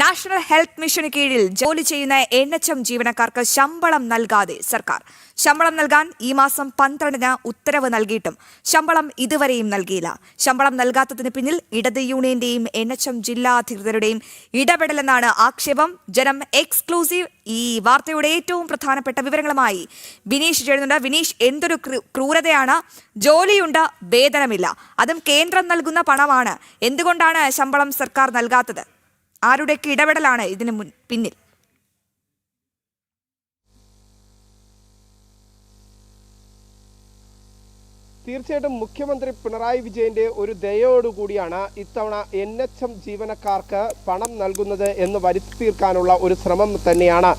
National health മിഷന് കീഴിൽ ജോലി ചെയ്യുന്ന എൻ എച്ച് എം ജീവനക്കാർക്ക് ശമ്പളം നൽകാതെ സർക്കാർ. ശമ്പളം നൽകാൻ ഈ മാസം പന്ത്രണ്ടിന് ഉത്തരവ് നൽകിയിട്ടും ശമ്പളം ഇതുവരെയും നൽകിയില്ല. ശമ്പളം നൽകാത്തതിന് പിന്നിൽ ഇടത് യൂണിയന്റെയും എൻ എച്ച് എം ജില്ലാ അധികൃതരുടെയും ഇടപെടലെന്നാണ് ആക്ഷേപം. ജനം എക്സ്ക്ലൂസീവ് ഈ വാർത്തയുടെ ഏറ്റവും പ്രധാനപ്പെട്ട വിവരങ്ങളുമായി വിനീഷ് ചേരുന്നുണ്ട്. വിനീഷ് എന്തൊരു ക്രൂരതയാണ്? ജോലിയുണ്ട് വേതനമില്ല. അതും കേന്ദ്രം നൽകുന്ന പണമാണ്. എന്തുകൊണ്ടാണ് ശമ്പളം സർക്കാർ നൽകാത്തത്? ആരുടെയൊക്കെ ഇടപെടലാണ് ഇതിന് മുൻ പിന്നിൽ? തീർച്ചയായിട്ടും മുഖ്യമന്ത്രി പിണറായി വിജയന്റെ ഒരു ദയോടുകൂടിയാണ് ഇത്തവണ എൻ എച്ച് എം ജീവനക്കാർക്ക് പണം നൽകുന്നത് എന്ന് വരുത്തി തീർക്കാനുള്ള ഒരു ശ്രമം തന്നെയാണ്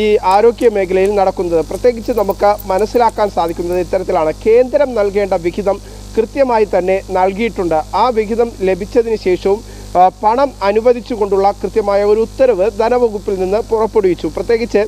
ഈ ആരോഗ്യ മേഖലയിൽ നടക്കുന്നത്. പ്രത്യേകിച്ച് നമുക്ക് മനസ്സിലാക്കാൻ സാധിക്കുന്നത് ഇത്തരത്തിലാണ്. കേന്ദ്രം നൽകേണ്ട വിഹിതം കൃത്യമായി തന്നെ നൽകിയിട്ടുണ്ട്. ആ വിഹിതം ലഭിച്ചതിന് ശേഷവും പണം അനുവദിച്ചുകൊണ്ടുള്ള കൃത്യമായ ഒരു ഉത്തരവ് ധനവകുപ്പിൽ നിന്ന് പുറപ്പെടുവിച്ചു. പ്രത്യേകിച്ച്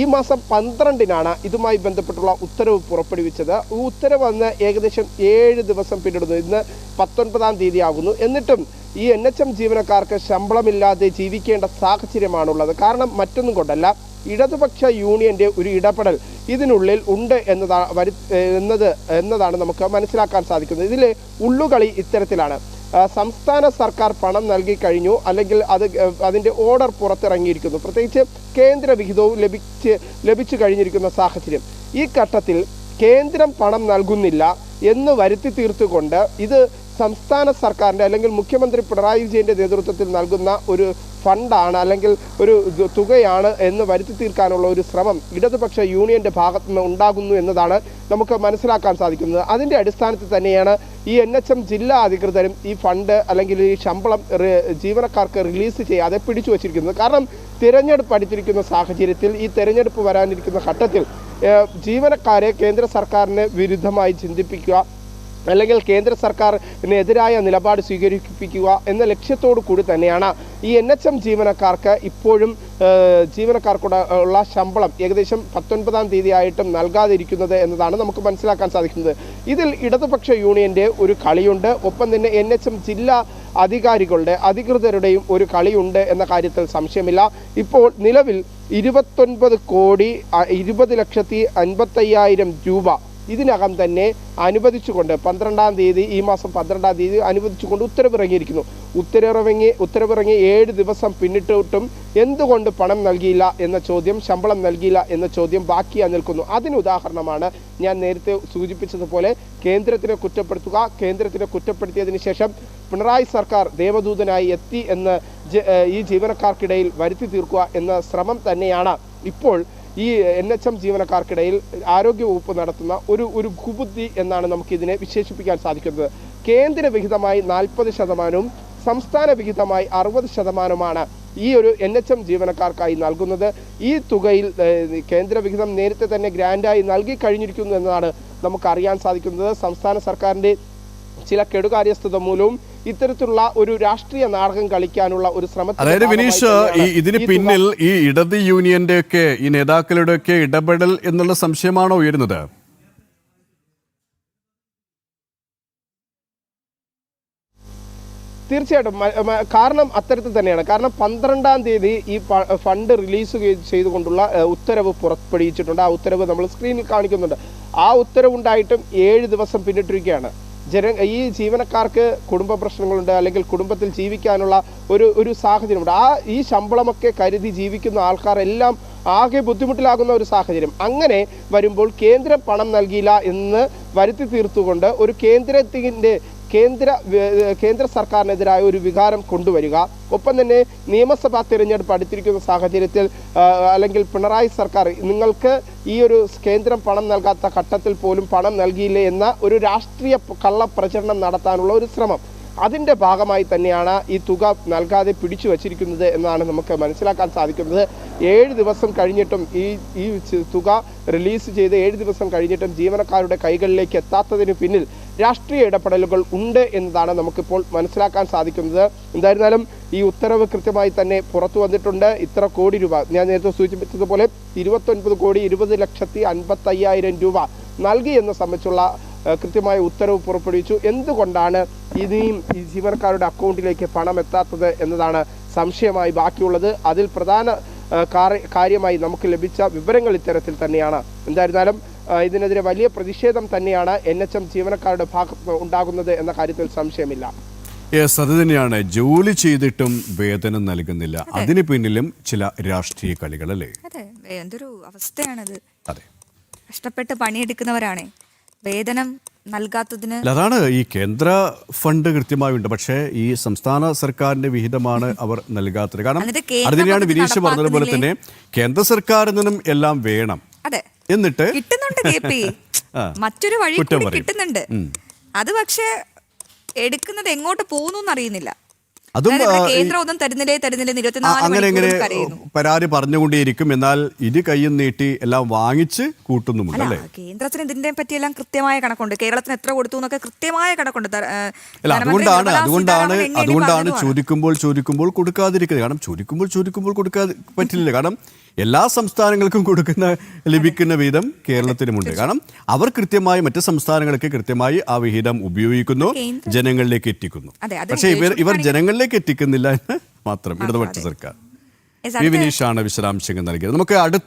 ഈ മാസം പന്ത്രണ്ടിനാണ് ഇതുമായി ബന്ധപ്പെട്ടുള്ള ഉത്തരവ് പുറപ്പെടുവിച്ചത്. ഈ ഉത്തരവ് അന്ന് ഏകദേശം ഏഴ് ദിവസം പിന്നിടുന്നു. ഇന്ന് പത്തൊൻപതാം തീയതി ആകുന്നു എന്നിട്ടും ഈ എൻ എച്ച് എം ജീവനക്കാർക്ക് ശമ്പളമില്ലാതെ ജീവിക്കേണ്ട സാഹചര്യമാണുള്ളത്. കാരണം മറ്റൊന്നും കൊണ്ടല്ല ഇടതുപക്ഷ യൂണിയന്റെ ഒരു ഇടപെടൽ ഇതിനുള്ളിൽ ഉണ്ട് എന്നതാണ് വരു എന്നത് എന്നതാണ് നമുക്ക് മനസ്സിലാക്കാൻ സാധിക്കുന്നത്. ഇതിലെ ഉള്ളുകളി ഇത്തരത്തിലാണ്. സംസ്ഥാന സർക്കാർ പണം നൽകി കഴിഞ്ഞു. അല്ലെങ്കിൽ അത് അതിന്റെ ഓർഡർ പുറത്തിറങ്ങിയിരിക്കുന്നു. പ്രത്യേകിച്ച് കേന്ദ്ര വിഹിതവും ലഭിച്ച് ലഭിച്ചു കഴിഞ്ഞിരിക്കുന്ന സാഹചര്യം. ഈ ഘട്ടത്തിൽ കേന്ദ്രം പണം നൽകുന്നില്ല എന്ന് വരുത്തി തീർത്തുകൊണ്ട് ഇത് സംസ്ഥാന സർക്കാരിന്റെ അല്ലെങ്കിൽ മുഖ്യമന്ത്രി പിണറായി വിജയന്റെ നേതൃത്വത്തിൽ നൽകുന്ന ഒരു ഫണ്ടാണ് അല്ലെങ്കിൽ ഒരു തുകയാണ് എന്ന് വരുത്തി തീർക്കാനുള്ള ഒരു ശ്രമം ഇടതുപക്ഷ യൂണിയന്റെ ഭാഗത്തു നിന്ന് ഉണ്ടാകുന്നു എന്നതാണ് നമുക്ക് മനസ്സിലാക്കാൻ സാധിക്കുന്നത്. അതിന്റെ അടിസ്ഥാനത്തിൽ തന്നെയാണ് ഈ എൻ എച്ച് എം ജില്ലാ അധികൃതരും ഈ ഫണ്ട് അല്ലെങ്കിൽ ഈ ശമ്പളം ജീവനക്കാർക്ക് റിലീസ് ചെയ്യാതെ പിടിച്ചു വച്ചിരിക്കുന്നത്. കാരണം തിരഞ്ഞെടുപ്പ് അടുത്തിരിക്കുന്ന സാഹചര്യത്തിൽ ഈ തിരഞ്ഞെടുപ്പ് വരാനിരിക്കുന്ന ഘട്ടത്തിൽ ജീവനക്കാരെ കേന്ദ്ര സർക്കാരിന് വിരുദ്ധമായി ചിന്തിപ്പിക്കുക അല്ലെങ്കിൽ കേന്ദ്ര സർക്കാരിനെതിരായ നിലപാട് സ്വീകരിപ്പിക്കുക എന്ന ലക്ഷ്യത്തോടു കൂടി തന്നെയാണ് ഈ എൻ എച്ച് എം ജീവനക്കാർക്ക് ഇപ്പോഴും ജീവനക്കാർക്കുള്ള ഉള്ള ശമ്പളം ഏകദേശം പത്തൊൻപതാം തീയതിയായിട്ടും നൽകാതിരിക്കുന്നത് എന്നതാണ് നമുക്ക് മനസ്സിലാക്കാൻ സാധിക്കുന്നത്. ഇതിൽ ഇടതുപക്ഷ യൂണിയന്റെ ഒരു കളിയുണ്ട്. ഒപ്പം തന്നെ എൻ എച്ച് എം ജില്ലാ അധികാരികളുടെ അധികൃതരുടെയും ഒരു കളിയുണ്ട് എന്ന കാര്യത്തിൽ സംശയമില്ല. ഇപ്പോൾ നിലവിൽ ഇരുപത്തൊൻപത് കോടി ഇരുപത് ലക്ഷത്തി അൻപത്തയ്യായിരം രൂപ ഇതിനകം തന്നെ അനുവദിച്ചുകൊണ്ട് പന്ത്രണ്ടാം തീയതി ഈ മാസം പന്ത്രണ്ടാം തീയതി അനുവദിച്ചുകൊണ്ട് ഉത്തരവിറങ്ങിയിരിക്കുന്നു. ഉത്തരവിറങ്ങി ഉത്തരവിറങ്ങി ഏഴ് ദിവസം പിന്നിട്ടിട്ടും എന്തുകൊണ്ട് പണം നൽകിയില്ല എന്ന ചോദ്യം ശമ്പളം നൽകിയില്ല എന്ന ചോദ്യം ബാക്കിയായി നിൽക്കുന്നു. അതിന് ഉദാഹരണമാണ് ഞാൻ നേരത്തെ സൂചിപ്പിച്ചതുപോലെ കേന്ദ്രത്തിനെ കുറ്റപ്പെടുത്തുക കേന്ദ്രത്തിനെ കുറ്റപ്പെടുത്തിയതിന് ശേഷം പിണറായി സർക്കാർ ദേവദൂതനായി എത്തി എന്ന് ഈ ജീവനക്കാർക്കിടയിൽ വരുത്തി തീർക്കുക എന്ന ശ്രമം തന്നെയാണ് ഇപ്പോൾ ഈ എൻ എച്ച് എം ജീവനക്കാർക്കിടയിൽ ആരോഗ്യവകുപ്പ് നടത്തുന്ന ഒരു ഒരു കുബുദ്ധി എന്നാണ് നമുക്കിതിനെ വിശേഷിപ്പിക്കാൻ സാധിക്കുന്നത്. കേന്ദ്ര വിഹിതമായി നാൽപ്പത് ശതമാനവും സംസ്ഥാന വിഹിതമായി അറുപത് ശതമാനമാണ് ഈ ഒരു എൻ എച്ച് എം ജീവനക്കാർക്കായി നൽകുന്നത്. ഈ തുകയിൽ കേന്ദ്ര വിഹിതം നേരത്തെ തന്നെ ഗ്രാൻഡായി നൽകി കഴിഞ്ഞിരിക്കുന്നു എന്നതാണ് നമുക്ക് അറിയാൻ സാധിക്കുന്നത്. സംസ്ഥാന സർക്കാരിന്റെ ചില കെടുകാര്യസ്ഥത മൂലവും ഇത്തരത്തിലുള്ള ഒരു രാഷ്ട്രീയ നാടകം കളിക്കാനുള്ള ഒരു ശ്രമം അതായത് വിനീഷ് ഈ ഇതിന് പിന്നിൽ ഈ ഇടത് യൂണിയന്റെ ഒക്കെ ഈ നേതാക്കളുടെ ഒക്കെ ഇടപെടൽ എന്നുള്ള സംശയമാണോ ഉയരുന്നത്? തീർച്ചയായിട്ടും. കാരണം അത്തരത്തിൽ തന്നെയാണ്. കാരണം പന്ത്രണ്ടാം തീയതി ഈ ഫണ്ട് റിലീസ് ചെയ്തുകൊണ്ടുള്ള ഉത്തരവ് പുറപ്പെടുവിച്ചിട്ടുണ്ട്. ആ ഉത്തരവ് നമ്മൾ സ്ക്രീനിൽ കാണിക്കുന്നുണ്ട്. ആ ഉത്തരവുണ്ടായിട്ടും ഏഴ് ദിവസം പിന്നിട്ടിരിക്കുകയാണ്. ജന ഈ ജീവനക്കാർക്ക് കുടുംബ പ്രശ്നങ്ങളുണ്ട് അല്ലെങ്കിൽ കുടുംബത്തിൽ ജീവിക്കാനുള്ള ഒരു ഒരു സാഹചര്യമുണ്ട്. ആ ഈ ശമ്പളമൊക്കെ കരുതി ജീവിക്കുന്ന ആൾക്കാരെല്ലാം ആകെ ബുദ്ധിമുട്ടിലാകുന്ന ഒരു സാഹചര്യം. അങ്ങനെ വരുമ്പോൾ കേന്ദ്രം പണം നൽകിയില്ല എന്ന് വരുത്തി തീർത്തുകൊണ്ട് ഒരു കേന്ദ്രത്തിന്റെ കേന്ദ്ര കേന്ദ്ര സർക്കാരിനെതിരായ ഒരു വികാരം കൊണ്ടുവരിക. ഒപ്പം തന്നെ നിയമസഭാ തിരഞ്ഞെടുപ്പ് അടുത്തിരിക്കുന്ന സാഹചര്യത്തിൽ അല്ലെങ്കിൽ പിണറായി സർക്കാർ നിങ്ങൾക്ക് ഈ ഒരു കേന്ദ്രം പണം നൽകാത്ത ഘട്ടത്തിൽ പോലും പണം നൽകിയില്ലേ എന്ന ഒരു രാഷ്ട്രീയ കള്ള കള്ളപ്രചരണം നടത്താനുള്ള ഒരു ശ്രമം. അതിന്റെ ഭാഗമായി തന്നെയാണ് ഈ തുക നൽകാതെ പിടിച്ചു വച്ചിരിക്കുന്നത് എന്നാണ് നമുക്ക് മനസ്സിലാക്കാൻ സാധിക്കുന്നത്. ഏഴ് ദിവസം കഴിഞ്ഞിട്ടും ഈ ഈ തുക റിലീസ് ചെയ്ത് ഏഴ് ദിവസം കഴിഞ്ഞിട്ടും ജീവനക്കാരുടെ കൈകളിലേക്ക് എത്താത്തതിന് പിന്നിൽ രാഷ്ട്രീയ ഇടപെടലുകൾ ഉണ്ട് എന്നതാണ് നമുക്കിപ്പോൾ മനസ്സിലാക്കാൻ സാധിക്കുന്നത്. എന്തായിരുന്നാലും ഈ ഉത്തരവ് കൃത്യമായി തന്നെ പുറത്തു വന്നിട്ടുണ്ട്. ഇത്ര കോടി രൂപ. ഞാൻ നേരത്തെ സൂചിപ്പിച്ചതുപോലെ ഇരുപത്തൊൻപത് കോടി ഇരുപത് ലക്ഷത്തി അൻപത്തയ്യായിരം രൂപ നൽകി എന്ന് സംബന്ധിച്ചുള്ള കൃത്യമായ ഉത്തരവ് പുറപ്പെടുവിച്ചു. എന്തുകൊണ്ടാണ് ഇനിയും ഈ ജീവനക്കാരുടെ അക്കൗണ്ടിലേക്ക് പണം എത്താത്തത് എന്നതാണ് സംശയമായി ബാക്കിയുള്ളത്. അതിൽ പ്രധാന കാര്യമായി നമുക്ക് ലഭിച്ച വിവരങ്ങൾ ഇത്തരത്തിൽ തന്നെയാണ്. എന്തായിരുന്നാലും ഇതിനെതിരെ വലിയ പ്രതിഷേധം തന്നെയാണ് എൻ എച്ച് എം ജീവനക്കാരുടെ ഭാഗത്ത് ഉണ്ടാകുന്നത് എന്ന കാര്യത്തിൽ സംശയമില്ല. യെസ് അത് തന്നെയാണ്. ജോലി ചെയ്തിട്ടും വേതനം നൽകുന്നില്ല. അതിന് പിന്നിലും ചില രാഷ്ട്രീയ കളികൾ അല്ലേ അതെ എന്തൊരു അവസ്ഥയാണത്. അതെ. കഷ്ടപ്പെട്ട് പണിയെടുക്കുന്നവരാണ്. വേതനം നൽകാത്തതിന് അതാണ് ഈ കേന്ദ്ര ഫണ്ട് കൃത്യമായി ഉണ്ട് പക്ഷേ ഈ സംസ്ഥാന സർക്കാരിന്റെ വിഹിതമാണ് അവർ നൽകാത്തത്. കാരണം അതിനെയാണ് അത് തന്നെയാണ് വിനീഷ് പറഞ്ഞതുപോലെ തന്നെ കേന്ദ്ര സർക്കാരിൽ നിന്നും എല്ലാം വേണം. അതെ. എന്നിട്ട് കിട്ടുന്നുണ്ട് കെ പി മറ്റൊരു വഴി കുറ്റം കൂടി പറയും. കിട്ടുന്നുണ്ട്. അത് പക്ഷേ എടുക്കുന്നത് എങ്ങോട്ട് പോകുന്നു അറിയുന്നില്ല അതും അതായത് ഇവിടെ ആ, ഈ- കേന്ദ്രം ഒന്നും തരുന്നില്ലേ തരുന്നില്ലേ ആ, ഇരുപത്തിനാല് അങ്ങനെ ഇങ്ങനെ മണിക്കൂറും കരയുന്നു പരാതി പറഞ്ഞുകൊണ്ടേയിരിക്കും. എന്നാൽ ഇരു കൈയും നീട്ടി എല്ലാം വാങ്ങിച്ച് കൂട്ടുന്നുമുണ്ട് അല്ല അല്ലേ? കേന്ദ്രത്തിന് ഇതിന്റെ പറ്റിയെല്ലാം കൃത്യമായ കണക്കുണ്ട്. കേരളത്തിന് എത്ര കൊടുത്തു എന്നൊക്കെ കൃത്യമായ കണക്കുണ്ട്. ധ- ഏ, അല്ല ധനമന്ത്രി അതുകൊണ്ടാണ് നിർമ്മലാ അതുകൊണ്ടാണ് സീതാരാമൻ എണ്ണി എണ്ണി അതുകൊണ്ടാണ് പറഞ്ഞതുമാണ്. ചോദിക്കുമ്പോൾ ചോദിക്കുമ്പോൾ കൊടുക്കാതിരിക്കുന്നത്. കാരണം ചോദിക്കുമ്പോൾ ചോദിക്കുമ്പോൾ കൊടുക്കാതെ പറ്റില്ല. കാരണം എല്ലാ സംസ്ഥാനങ്ങൾക്കും കൊടുക്കുന്ന ലഭിക്കുന്ന വിഹിതം കേരളത്തിലുമുണ്ട്. കാരണം അവർ കൃത്യമായി മറ്റ് സംസ്ഥാനങ്ങൾക്ക് കൃത്യമായി ആ വിഹിതം ഉപയോഗിക്കുന്നു ജനങ്ങളിലേക്ക് എത്തിക്കുന്നു. പക്ഷെ ഇവർ ഇവർ ജനങ്ങളിലേക്ക് എത്തിക്കുന്നില്ല എന്ന് മാത്രം ഇടതുപക്ഷ സർക്കാർ. വിനീഷാണ് വിശദാംശങ്ങൾ നൽകിയത്. നമുക്ക് അടുത്ത